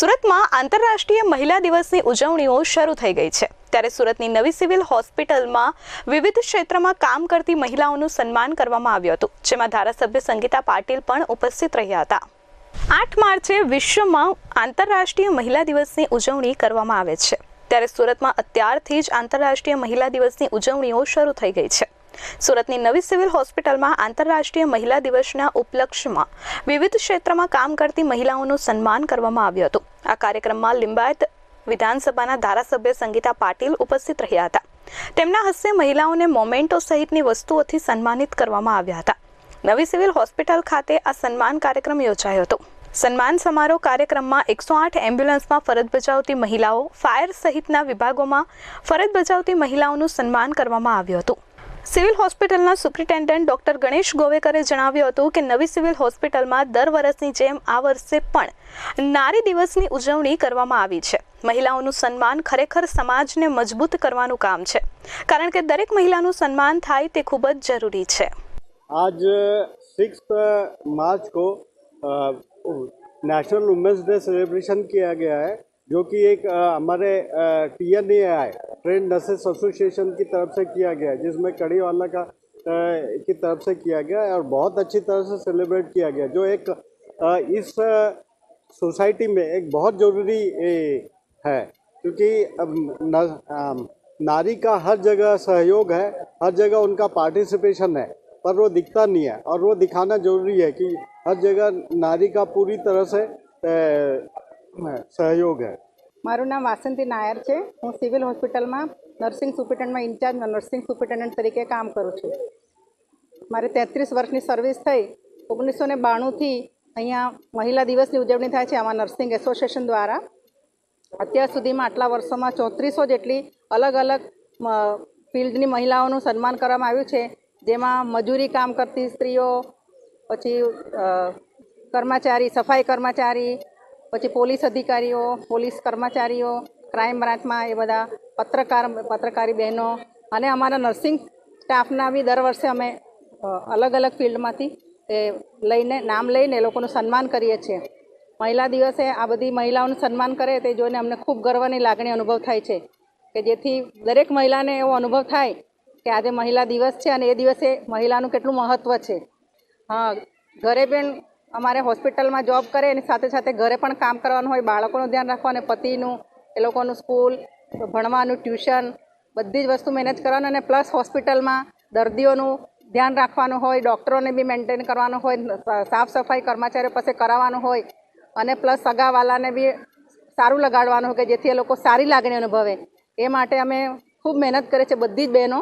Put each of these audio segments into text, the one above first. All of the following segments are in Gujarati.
સુરતમાં આંતરરાષ્ટ્રીય મહિલા દિવસની ઉજવણીઓ શરૂ થઈ ગઈ છે. ત્યારે સુરતની નવી સિવિલ હોસ્પિટલમાં વિવિધ ક્ષેત્રમાં કામ કરતી મહિલાઓનું સન્માન કરવામાં આવ્યું હતું, જેમાં ધારાસભ્ય સંગીતા પાટીલ પણ ઉપસ્થિત રહ્યા હતા. આઠ માર્ચે વિશ્વમાં આંતરરાષ્ટ્રીય મહિલા દિવસની ઉજવણી કરવામાં આવે છે. ત્યારે સુરતમાં અત્યારથી જ આંતરરાષ્ટ્રીય મહિલા દિવસની ઉજવણીઓ શરૂ થઈ ગઈ છે. સુરતની નવી સિવિલ હોસ્પિટલમાં આંતરરાષ્ટ્રીય મહિલા દિવસના ઉપલક્ષ્યમાં વિવિધ ક્ષેત્રમાં કામ કરતી મહિલાઓનું સન્માન કરવામાં આવ્યું હતું. આ કાર્યક્રમમાં લિંબાયત વિધાનસભાના ધારાસભ્ય સંગીતા પાટીલ ઉપસ્થિત રહ્યા હતા. તેમના હસ્તે મહિલાઓને મોમેન્ટો સહિતની વસ્તુઓથી સન્માનિત કરવામાં આવ્યા હતા. નવી સિવિલ હોસ્પિટલ ખાતે આ સન્માન કાર્યક્રમ યોજાયો હતો. સન્માન સમારોહ કાર્યક્રમમાં એકસો આઠ એમ્બ્યુલન્સમાં ફરજ બજાવતી મહિલાઓ, ફાયર સહિતના વિભાગોમાં ફરજ બજાવતી મહિલાઓનું સન્માન કરવામાં આવ્યું હતું. સિવિલ હોસ્પિટલના સુપ્રિન્ટેન્ડન્ટ ડોક્ટર ગણેશ ગોવેકરે જણાવ્યું હતું કે નવી સિવિલ હોસ્પિટલમાં દર વર્ષની જેમ આ વર્ષે પણ નારી દિવસની ઉજવણી કરવામાં આવી છે મહિલાઓનું સન્માન ખરેખર સમાજને મજબૂત કરવાનું કામ છે કારણ કે દરેક મહિલાનું સન્માન થાય તે ખૂબ જ જરૂરી છે आज सिक्स मार्च को नेशनल वुमेंस डे सेलिब्रेशन किया गया है जो कि एक अ, हमारे T N A I train nurses association की तरफ़ से किया गया, जिसमें कड़ी वाला का की तरफ़ से किया गया और बहुत अच्छी तरह से सेलिब्रेट किया गया, जो एक इस सोसाइटी में एक बहुत ज़रूरी है। क्योंकि नारी का हर जगह सहयोग है, हर जगह उनका पार्टिसिपेशन है, पर वो दिखता नहीं है और वो दिखाना ज़रूरी है कि हर जगह नारी का पूरी तरह से सहयोग है। મારું નામ વાસંતી નાયર છે. હું સિવિલ હોસ્પિટલમાં નર્સિંગ સુપ્રિન્ટેન્ડમાં ઇન્ચાર્જ નર્સિંગ સુપ્રિન્ટેન્ડન્ટ તરીકે કામ કરું છું. મારે તેત્રીસ વર્ષની સર્વિસ થઈ. ઓગણીસો ને બાણુંથી અહીંયા મહિલા દિવસની ઉજવણી થાય છે આમાં નર્સિંગ એસોસિએશન દ્વારા. અત્યાર સુધીમાં આટલા વર્ષોમાં ચોત્રીસો જેટલી અલગ અલગ ફિલ્ડની મહિલાઓનું સન્માન કરવામાં આવ્યું છે. જેમાં મજૂરી કામ કરતી સ્ત્રીઓ, પછી કર્મચારી, સફાઈ કર્મચારી પછી પોલીસ અધિકારીઓ, પોલીસ કર્મચારીઓ ક્રાઇમ બ્રાન્ચમાં એ બધા પત્રકાર, પત્રકારી બહેનો અને અમારા નર્સિંગ સ્ટાફના બી દર વર્ષે અમે અલગ અલગ ફિલ્ડમાંથી એ લઈને, નામ લઈને એ લોકોનું સન્માન કરીએ છીએ. મહિલા દિવસે આ બધી મહિલાઓનું સન્માન કરે તે જોઈને અમને ખૂબ ગર્વની લાગણી અનુભવ થાય છે કે જેથી દરેક મહિલાને એવો અનુભવ થાય કે આજે મહિલા દિવસ છે અને એ દિવસે મહિલાનું કેટલું મહત્ત્વ છે. હા, ઘરે પણ અમારે હોસ્પિટલમાં જોબ કરે, એની સાથે સાથે ઘરે પણ કામ કરવાનું હોય, બાળકોનું ધ્યાન રાખવાનું પતિનું, એ લોકોનું સ્કૂલ, ભણવાનું, ટ્યુશન, બધી જ વસ્તુ મેનેજ કરવાનું અને પ્લસ હોસ્પિટલમાં દર્દીઓનું ધ્યાન રાખવાનું હોય, ડૉક્ટરોને બી મેન્ટેન કરવાનું હોય, સાફ સફાઈ કર્મચારીઓ પાસે કરાવવાનું હોય અને પ્લસ સગાવાલાને બી સારું લગાડવાનું હોય કે જેથી એ લોકો સારી લાગણી અનુભવે. એ માટે અમે ખૂબ મહેનત કરે છે બધી જ બહેનો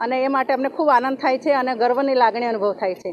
અને એ માટે અમને ખૂબ આનંદ થાય છે અને ગર્વની લાગણી અનુભવ થાય છે.